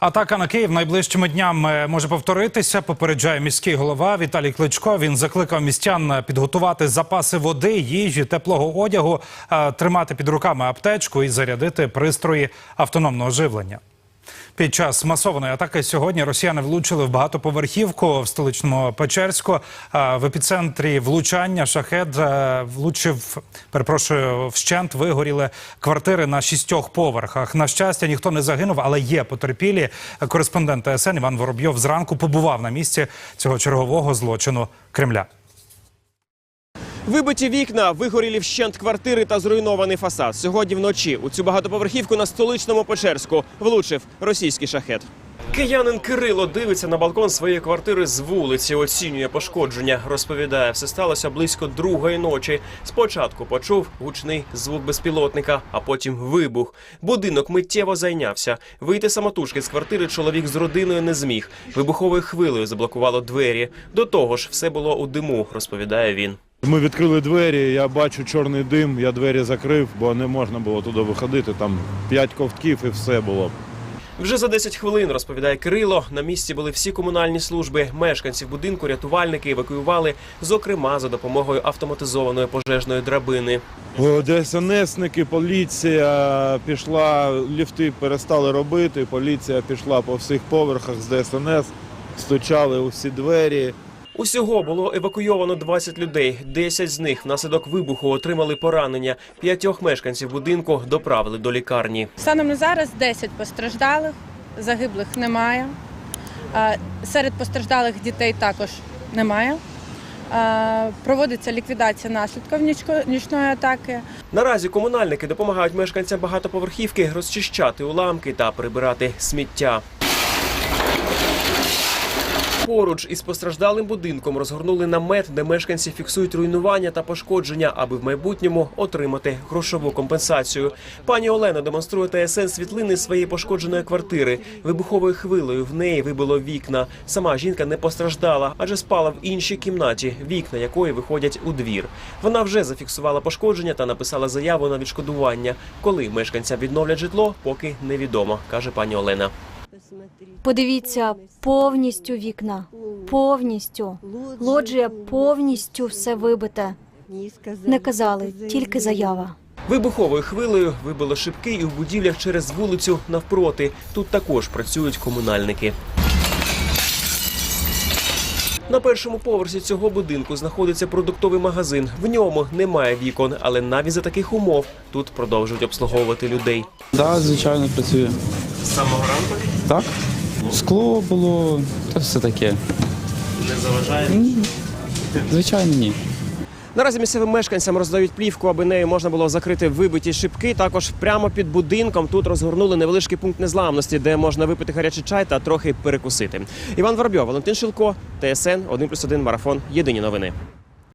Атака на Київ найближчими днями може повторитися. Попереджає міський голова Віталій Кличко. Він закликав містян підготувати запаси води, їжі, теплого одягу, е, тримати під руками аптечку і зарядити пристрої автономного живлення. Під час масованої атаки сьогодні росіяни влучили в багатоповерхівку в столичному Печерську. Е, В епіцентрі влучання шахед е, влучив, перепрошую, вщент вигоріли квартири на шістьох поверхах. На щастя, ніхто не загинув, але є потерпілі. Кореспондент ТСН Іван Воробйов зранку побував на місці цього чергового злочину Кремля. Вибиті вікна, вигорілі вщент квартири та зруйнований фасад. Сьогодні вночі у цю багатоповерхівку на столичному Печерську влучив російський шахет. Киянин Кирило дивиться на балкон своєї квартири з вулиці, оцінює пошкодження. Розповідає, все сталося близько другої ночі. Спочатку почув гучний звук безпілотника, а потім вибух. Будинок миттєво зайнявся. Вийти самотужки з квартири чоловік з родиною не зміг. Вибуховою хвилею заблокувало двері. До того ж, все було у диму, розповідає він. Ми відкрили двері, я бачу чорний дим, я двері закрив, бо не можна було туди виходити. Там п'ять ковтків і все було. Вже за 10 хвилин, розповідає Кирило, на місці були всі комунальні служби. Мешканців будинку рятувальники евакуювали, зокрема за допомогою автоматизованої пожежної драбини. ДСНСники, поліція пішла, ліфти перестали робити, поліція пішла по всіх поверхах з ДСНС, стучали у всі двері. Усього було евакуйовано 20 людей. 10 з них внаслідок вибуху отримали поранення. П'ятьох мешканців будинку доправили до лікарні. Станом на зараз 10 постраждалих, загиблих немає. Серед постраждалих дітей також немає. Проводиться ліквідація наслідків нічної атаки. Наразі комунальники допомагають мешканцям багатоповерхівки розчищати уламки та прибирати сміття. Поруч із постраждалим будинком розгорнули намет, де мешканці фіксують руйнування та пошкодження, аби в майбутньому отримати грошову компенсацію. Пані Олена демонструє ТСН світлини своєї пошкодженої квартири. Вибуховою хвилею в неї вибило вікна. Сама жінка не постраждала, адже спала в іншій кімнаті, вікна якої виходять у двір. Вона вже зафіксувала пошкодження та написала заяву на відшкодування. Коли мешканцям відновлять житло, поки невідомо, каже пані Олена. Подивіться, повністю вікна, повністю. Лоджія повністю все вибите. Не казали, тільки заява. Вибуховою хвилею вибило шибки і в будівлях через вулицю навпроти. Тут також працюють комунальники. На першому поверсі цього будинку знаходиться продуктовий магазин. В ньому немає вікон, але навіть за таких умов тут продовжують обслуговувати людей. Так, звичайно, працює. З самого ранку Так. Скло було, та все таке. не заважає. Ні. Звичайно, ні. Наразі місцевим мешканцям роздають плівку, аби нею можна було закрити вибиті шибки. Також прямо під будинком тут розгорнули невеличкий пункт незламності, де можна випити гарячий чай та трохи перекусити. Іван Воробйов, Валентин Шилко, ТСН 1+,1 марафон. Єдині новини.